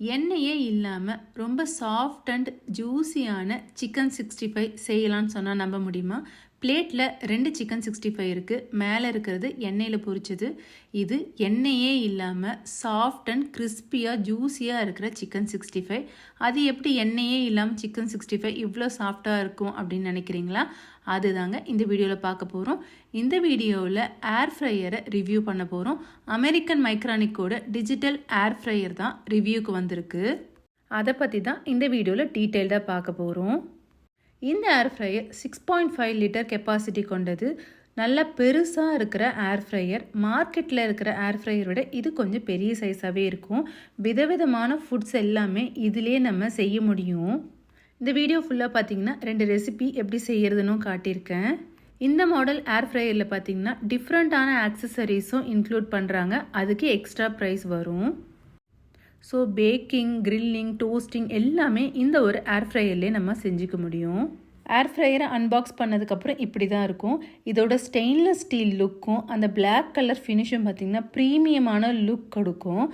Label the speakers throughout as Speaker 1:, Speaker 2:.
Speaker 1: எண்ணெயே இல்லாமல் ரொம்ப சாஃப்ட் அண்ட் ஜூஸியான சிக்கன் சிக்ஸ்டி ஃபைவ் செய்யலாம்னு சொன்னால் நம்ப முடியுமா? பிளேட்டில் ரெண்டு சிக்கன் சிக்ஸ்டி ஃபைவ் இருக்குது மேலே இருக்கிறது எண்ணெயில் பொரிச்சது. இது எண்ணெயே இல்லாமல் சாஃப்ட் அண்ட் கிறிஸ்பியாக ஜூஸியாக இருக்கிற சிக்கன் சிக்ஸ்டி ஃபைவ். அது எப்படி எண்ணெயே இல்லாமல் சிக்கன் சிக்ஸ்டி ஃபைவ் இவ்வளோ சாஃப்டாக இருக்கும் அப்படின்னு நினைக்கிறீங்களா? அதுதாங்க இந்த வீடியோவில் பார்க்க போகிறோம் இந்த வீடியோவில் ஏர் ஃப்ரையரை ரிவ்யூ பண்ண போகிறோம் அமெரிக்கன் மைக்ரானிக்கோட டிஜிட்டல் ஏர் ஃப்ரையர் தான் ரிவ்யூக்கு வந்திருக்கு. அதை பற்றி தான் இந்த வீடியோவில் டீட்டெயில்டாக பார்க்க போகிறோம் இந்த air fryer six point five litre capacity கொண்டது. நல்ல பெருசாக இருக்கிற ஏர் ஃப்ரையர் மார்க்கெட்டில் இருக்கிற ஏர் ஃப்ரையர் விட இது கொஞ்சம் பெரிய சைஸாகவே இருக்கும். விதவிதமான ஃபுட்ஸ் எல்லாமே இதிலே நம்ம செய்ய முடியும். இந்த வீடியோ ஃபுல்லாக பார்த்தீங்கன்னா ரெண்டு ரெசிபி எப்படி செய்கிறதுன்னு காட்டியிருக்கேன். இந்த மாடல் ஏர் ஃப்ரையரில் பார்த்தீங்கன்னா டிஃப்ரெண்ட்டான ஆக்சசரிஸும் இன்க்ளூட் பண்ணுறாங்க அதுக்கு எக்ஸ்ட்ரா ப்ரைஸ் வரும். ஸோ பேக்கிங் கிரில்லிங் டோஸ்டிங் எல்லாமே இந்த ஒரு ஏர் ஃப்ரையர்லேயே நம்ம செஞ்சுக்க முடியும். ஏர் ஃப்ரையரை அன்பாக்ஸ் பண்ணதுக்கப்புறம் இப்படி தான் இருக்கும். இதோட ஸ்டெயின்லெஸ் ஸ்டீல் லுக்கும் அந்த பிளாக் கலர் ஃபினிஷும் பார்த்திங்கன்னா ப்ரீமியமான லுக் கொடுக்கும்.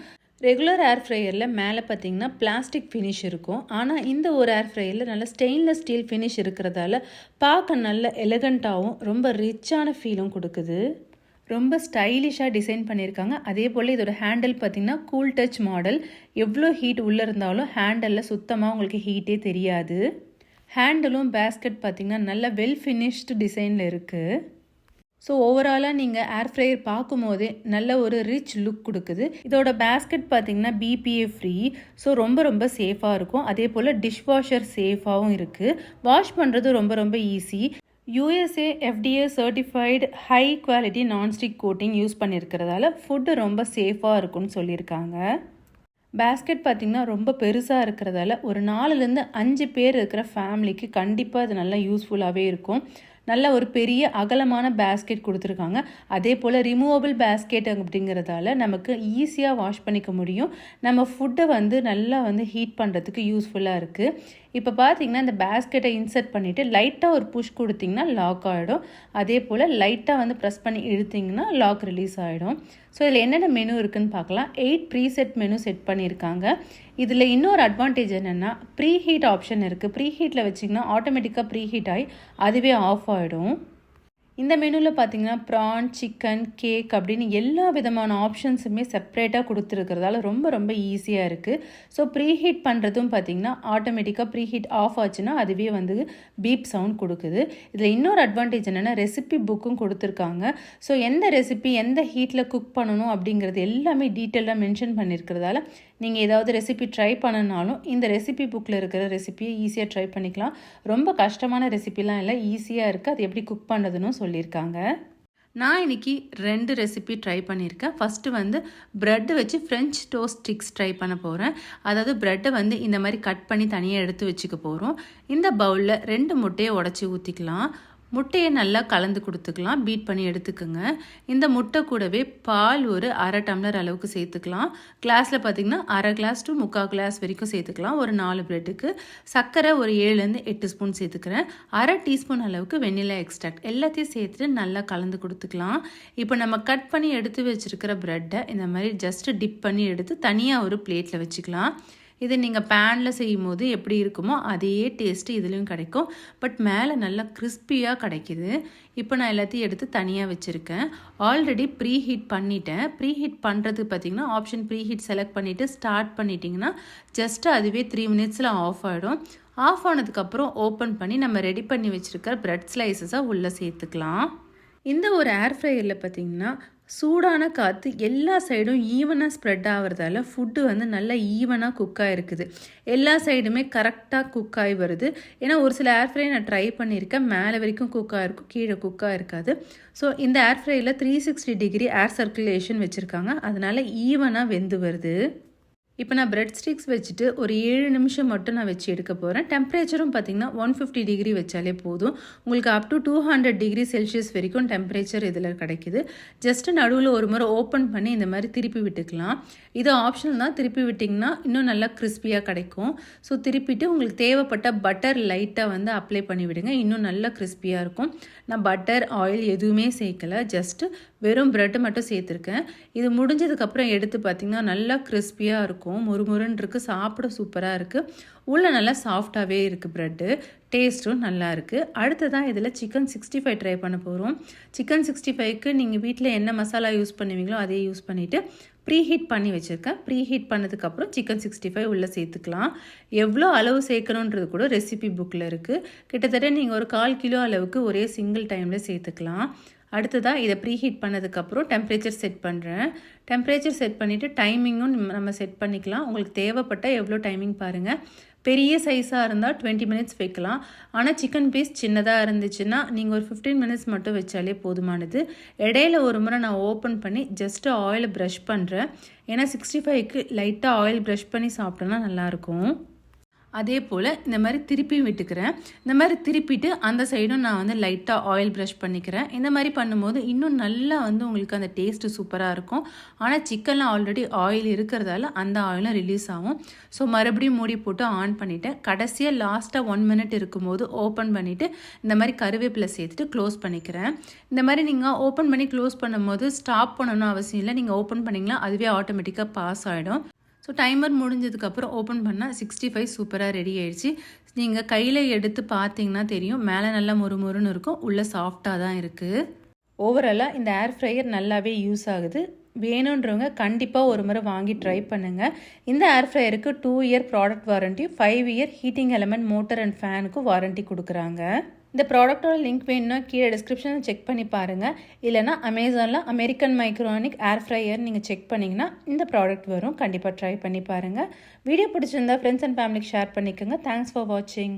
Speaker 1: ரெகுலர் ஏர் ஃப்ரையரில் மேலே பார்த்தீங்கன்னா பிளாஸ்டிக் ஃபினிஷ் இருக்கும். ஆனால் இந்த ஒரு ஏர் ஃப்ரையரில் நல்ல ஸ்டெயின்லெஸ் ஸ்டீல் ஃபினிஷ் இருக்கிறதால பார்க்க நல்ல எலகண்ட்டாகவும் ரொம்ப ரிச்சான ஃபீலும் கொடுக்குது. ரொம்ப ஸ்டைலிஷாக டிசைன் பண்ணியிருக்காங்க. அதே போல் இதோட ஹேண்டில் பார்த்தீங்கன்னா கூல் டச் மாடல் எவ்வளோ ஹீட் உள்ளே இருந்தாலும் ஹேண்டலில் சுத்தமாக உங்களுக்கு ஹீட்டே தெரியாது. ஹேண்டிலும் பேஸ்கெட் பார்த்திங்கன்னா நல்ல வெல் ஃபினிஷ்டு டிசைனில் இருக்குது ஸோ ஓவராலாக நீங்கள் ஏர் ஃப்ரையர் பார்க்கும்போதே நல்ல ஒரு ரிச் லுக் கொடுக்குது. இதோட பேஸ்கெட் பார்த்திங்கன்னா பிபிஏ ஃப்ரீ ஸோ ரொம்ப ரொம்ப சேஃபாக இருக்கும். அதே போல் டிஷ்வாஷர் சேஃபாகவும் இருக்குது வாஷ் பண்ணுறது ரொம்ப ரொம்ப easy USA FDA certified high quality nonstick coating use பண்ணியிருக்கிறதால food ரொம்ப சேஃபாக இருக்கும்னு சொல்லியிருக்காங்க. பேஸ்கெட் பார்த்திங்கன்னா ரொம்ப பெருசாக இருக்கிறதால ஒரு நாலுலேருந்து அஞ்சு பேர் இருக்கிற ஃபேமிலிக்கு கண்டிப்பாக அது நல்லா யூஸ்ஃபுல்லாகவே இருக்கும். நல்ல ஒரு பெரிய அகலமான பேஸ்கெட் கொடுத்துருக்காங்க. அதே போல் ரிமூவபிள் பேஸ்கெட் அப்படிங்கிறதால நமக்கு ஈஸியாக வாஷ் பண்ணிக்க முடியும். நம்ம ஃபுட்டை வந்து நல்லா வந்து ஹீட் பண்ணுறதுக்கு யூஸ்ஃபுல்லாக இருக்குது இப்போ பார்த்தீங்கன்னா இந்த பேஸ்கெட்டை இன்சர்ட் பண்ணிவிட்டு லைட்டாக ஒரு புஷ் கொடுத்திங்கன்னா லாக் ஆகிடும் அதே போல் லைட்டாக வந்து ப்ரெஸ் பண்ணி இழுத்திங்கன்னா லாக் ரிலீஸ் ஆகிடும் ஸோ இதில் என்னென்ன மெனு இருக்குன்னு பார்க்கலாம். Eight preset menu set பண்ணியிருக்காங்க. இதில் இன்னொரு அட்வான்டேஜ் என்னென்னா ப்ரீ ஹீட் ஆப்ஷன் இருக்குது ப்ரீ ஹீட்டில் வச்சிங்கன்னா ஆட்டோமேட்டிக்காக ப்ரீ ஹீட் ஆகி அதுவே ஆஃப் ஆகிடும் இந்த மெனுவில் பார்த்தீங்கன்னா ப்ரான் சிக்கன் கேக் அப்படின்னு எல்லா விதமான ஆப்ஷன்ஸுமே செப்ரேட்டாக கொடுத்துருக்கிறதால ரொம்ப ரொம்ப ஈஸியாக இருக்குது ஸோ ப்ரீ ஹீட் பண்ணுறதும் பார்த்தீங்கன்னா ஆட்டோமேட்டிக்காக ப்ரீ ஹீட் ஆஃப் ஆச்சுன்னா அதுவே வந்து பீப் சவுண்ட் கொடுக்குது. இதில் இன்னொரு அட்வான்டேஜ் என்னென்னா ரெசிபி புக்கும் கொடுத்துருக்காங்க. ஸோ எந்த ரெசிபி எந்த ஹீட்டில் குக் பண்ணணும் அப்படிங்கிறது எல்லாமே டீட்டெயிலாக மென்ஷன் பண்ணியிருக்கிறதால நீங்கள் ஏதாவது ரெசிபி ட்ரை பண்ணனாலும் இந்த ரெசிபி புக்கில் இருக்கிற ரெசிபியை ஈஸியாக ட்ரை பண்ணிக்கலாம். ரொம்ப கஷ்டமான ரெசிபிலாம் இல்லை ஈஸியாக இருக்குது அது எப்படி குக் பண்ணுறதுன்னு சொல்லியிருக்காங்க. நான் இன்னைக்கு ரெண்டு ரெசிபி ட்ரை பண்ணியிருக்கேன். ஃபஸ்ட்டு வந்து ப்ரெட்டு வச்சு ஃப்ரெஞ்ச் டோஸ்ட் ஸ்டிக்ஸ் ட்ரை பண்ண போகிறேன் அதாவது ப்ரெட்டை வந்து இந்த மாதிரி கட் பண்ணி தனியாக எடுத்து வச்சுக்க போகிறோம் இந்த பவுலில் ரெண்டு முட்டையை உடச்சி ஊற்றிக்கலாம் முட்டையை நல்லா கலந்து கொடுத்துக்கலாம். பீட் பண்ணி எடுத்துக்கோங்க. இந்த முட்டை கூடவே பால் ஒரு அரை டம்ளர் அளவுக்கு சேர்த்துக்கலாம். கிளாஸில் பார்த்திங்கன்னா அரை கிளாஸ் டு முக்கால் கிளாஸ் வரைக்கும் சேர்த்துக்கலாம். ஒரு நாலு பிரெட்டுக்கு சர்க்கரை ஒரு ஏழுலேருந்து எட்டு ஸ்பூன் சேர்த்துக்கிறேன். அரை டீஸ்பூன் அளவுக்கு வெண்ணிலா எக்ஸ்ட்ராக்ட் எல்லாத்தையும் சேர்த்துட்டு நல்லா கலந்து கொடுத்துக்கலாம். இப்போ நம்ம கட் பண்ணி எடுத்து வச்சுருக்கிற ப்ரெட்டை இந்த மாதிரி ஜஸ்ட்டு டிப் பண்ணி எடுத்து தனியாக ஒரு பிளேட்டில் வச்சுக்கலாம். இது நீங்கள் பேனில் செய்யும் போது எப்படி இருக்குமோ அதே டேஸ்ட்டு இதுலேயும் கிடைக்கும். பட் மேலே நல்லா கிறிஸ்பியாக கிடைக்கிது. இப்போ நான் எல்லாத்தையும் எடுத்து தனியாக வச்சுருக்கேன். ஆல்ரெடி ப்ரீ ஹீட் பண்ணிட்டேன். ப்ரீ ஹீட் பண்ணுறது பார்த்திங்கன்னா ஆப்ஷன் ப்ரீ ஹீட் செலக்ட் பண்ணிவிட்டு ஸ்டார்ட் பண்ணிட்டீங்கன்னா ஜஸ்ட்டு அதுவே த்ரீ மினிட்ஸில் ஆஃப் ஆகிடும் ஆஃப் ஆனதுக்கப்புறம் ஓப்பன் பண்ணி நம்ம ரெடி பண்ணி வச்சுருக்கிற ப்ரெட் ஸ்லைசஸை உள்ளே சேர்த்துக்கலாம். இந்த ஒரு ஏர் ஃப்ரையரில் பார்த்திங்கன்னா சூடான காற்று எல்லா சைடும் ஈவனாக ஸ்ப்ரெட் ஆகிறதால ஃபுட்டு வந்து நல்லா ஈவனாக குக் ஆகிருக்குது எல்லா சைடுமே கரெக்டாக குக் ஆகி வருது. ஏன்னா ஒரு சில ஏர் ஃப்ரை நான் ட்ரை பண்ணியிருக்கேன். மேலே வரைக்கும் குக் ஆகிருக்கும் கீழே குக்காக இருக்காது ஸோ இந்த air ஃப்ரையில் three sixty degree air circulation வச்சுருக்காங்க. அதனால் ஈவனாக வெந்து வருது. இப்போ நான் பிரெட் ஸ்டிக்ஸ் வச்சுட்டு ஒரு ஏழு நிமிஷம் மட்டும் நான் வச்சு எடுக்க போகிறேன் டெம்பரேச்சரும் பார்த்திங்கன்னா ஒன் ஃபிஃப்டி டிகிரி வச்சாலே போதும். உங்களுக்கு up to two hundred degree Celsius வரைக்கும் டெம்பரேச்சர் இதில் கிடைக்குது. ஜஸ்ட் நடுவில் ஒரு முறை ஓப்பன் பண்ணி இந்த மாதிரி திருப்பி விட்டுக்கலாம். இது ஆப்ஷனல் தான். திருப்பி விட்டிங்கன்னா இன்னும் நல்லா கிறிஸ்பியாக கிடைக்கும். ஸோ திருப்பிட்டு உங்களுக்கு தேவைப்பட்ட பட்டர் லைட்டாக வந்து அப்ளை பண்ணிவிடுங்க இன்னும் நல்லா கிறிஸ்பியாக இருக்கும். நான் பட்டர் ஆயில் எதுவுமே சேர்க்கல. ஜஸ்ட்டு வெறும் ப்ரெட்டு மட்டும் சேர்த்துருக்கேன். இது முடிஞ்சதுக்கப்புறம் எடுத்து பார்த்திங்கன்னா நல்லா கிறிஸ்பியாக இருக்கும். இருக்கும். முறுமுறுன்னு இருக்குது சாப்பிட சூப்பராக இருக்குது உள்ளே நல்லா சாஃப்டாகவே இருக்குது ப்ரெட்டு டேஸ்ட்டும் நல்லா இருக்குது அடுத்ததான் இதில் சிக்கன் சிக்ஸ்டி ஃபைவ் ட்ரை பண்ண போகிறோம் சிக்கன் சிக்ஸ்டி ஃபைவ்க்கு நீங்கள் வீட்டில் என்ன மசாலா யூஸ் பண்ணுவீங்களோ அதையே யூஸ் பண்ணிவிட்டு ப்ரீ ஹீட் பண்ணி வச்சுருக்கேன் ப்ரீ ஹீட் பண்ணதுக்கப்புறம் சிக்கன் சிக்ஸ்டி ஃபைவ் உள்ளே சேர்த்துக்கலாம். எவ்வளோ அளவு சேர்க்கணுன்றது கூட ரெசிபி புக்கில் இருக்குது கிட்டத்தட்ட நீங்கள் ஒரு கால் கிலோ அளவுக்கு ஒரே சிங்கிள் டைமில் சேர்த்துக்கலாம். அடுத்ததாக இதை ப்ரீ ஹீட் பண்ணதுக்கப்புறம் டெம்பரேச்சர் செட் பண்ணுறேன் டெம்பரேச்சர் செட் பண்ணிவிட்டு டைமிங்கும் நம்ம செட் பண்ணிக்கலாம். உங்களுக்கு தேவைப்பட்ட எவ்வளோ டைமிங் பாருங்கள் பெரிய சைஸாக இருந்தால் டுவெண்ட்டி மினிட்ஸ் வைக்கலாம். ஆனால் சிக்கன் பீஸ் சின்னதாக இருந்துச்சுன்னா நீங்கள் ஒரு ஃபிஃப்டீன் மினிட்ஸ் மட்டும் வச்சாலே போதுமானது. இடையில ஒரு முறை நான் ஓப்பன் பண்ணி ஜஸ்ட்டு ஆயில் ப்ரஷ் பண்ணுறேன் ஏன்னா சிக்ஸ்டி ஃபைவ்க்கு லைட்டாக ஆயில் ப்ரஷ் பண்ணி சாப்பிட்டோன்னா நல்லாயிருக்கும் அதே போல் இந்த மாதிரி திருப்பியும் விட்டுக்கிறேன். இந்த மாதிரி திருப்பிட்டு அந்த சைடும் நான் வந்து லைட்டாக ஆயில் ப்ரஷ் பண்ணிக்கிறேன். இந்த மாதிரி பண்ணும்போது இன்னும் நல்லா வந்து உங்களுக்கு அந்த டேஸ்ட்டு சூப்பராக இருக்கும். ஆனால் சிக்கன்லாம் ஆல்ரெடி ஆயில் இருக்கிறதால அந்த ஆயிலும் ரிலீஸ் ஆகும். ஸோ மறுபடியும் மூடி போட்டு ஆன் பண்ணிவிட்டேன் கடைசியாக லாஸ்ட்டாக ஒன் மினிட் இருக்கும்போது ஓப்பன் பண்ணிவிட்டு இந்த மாதிரி கருவேப்பிலை சேர்த்துட்டு க்ளோஸ் பண்ணிக்கிறேன். இந்த மாதிரி நீங்கள் ஓப்பன் பண்ணி க்ளோஸ் பண்ணும்போது ஸ்டாப் பண்ணணும் அவசியம் இல்லை. நீங்கள் ஓப்பன் பண்ணிங்கன்னா அதுவே ஆட்டோமேட்டிக்காக பாஸ் ஆகிடும் ஸோ டைமர் முடிஞ்சதுக்கப்புறம் ஓப்பன் பண்ணால் சிக்ஸ்டி ஃபைவ் சூப்பராக ரெடி ஆயிடுச்சு. நீங்கள் கையில் எடுத்து பார்த்தீங்கன்னா தெரியும். மேலே நல்லா மொறுமொறுன்னு இருக்கும். உள்ளே சாஃப்டாக தான் இருக்குது ஓவராலாக இந்த ஏர் ஃப்ரையர் நல்லாவே யூஸ் ஆகுது. வேணுன்றவங்க கண்டிப்பாக ஒரு முறை வாங்கி ட்ரை பண்ணுங்கள் இந்த air ஃப்ரையருக்கு two year product warranty five year heating element motor and ஃபேனுக்கும் warranty கொடுக்குறாங்க. இந்த ப்ராடக்ட்டோட லிங்க் வேணும்னா கீழே டிஸ்கிரிப்ஷனில் செக் பண்ணி பாருங்கள் இல்லைனா அமேசானில் அமெரிக்கன் மைக்ரோனிக் ஏர் ஃப்ரையர் நீங்கள் செக் பண்ணிங்கன்னா இந்த ப்ராடக்ட் வரும். கண்டிப்பாக ட்ரை பண்ணி பாருங்கள் வீடியோ பிடிச்சிருந்தா ஃப்ரெண்ட்ஸ் அண்ட் ஃபேமிலிக்கு ஷேர் பண்ணிக்கோங்க. தேங்க்ஸ் ஃபார் வாட்சிங்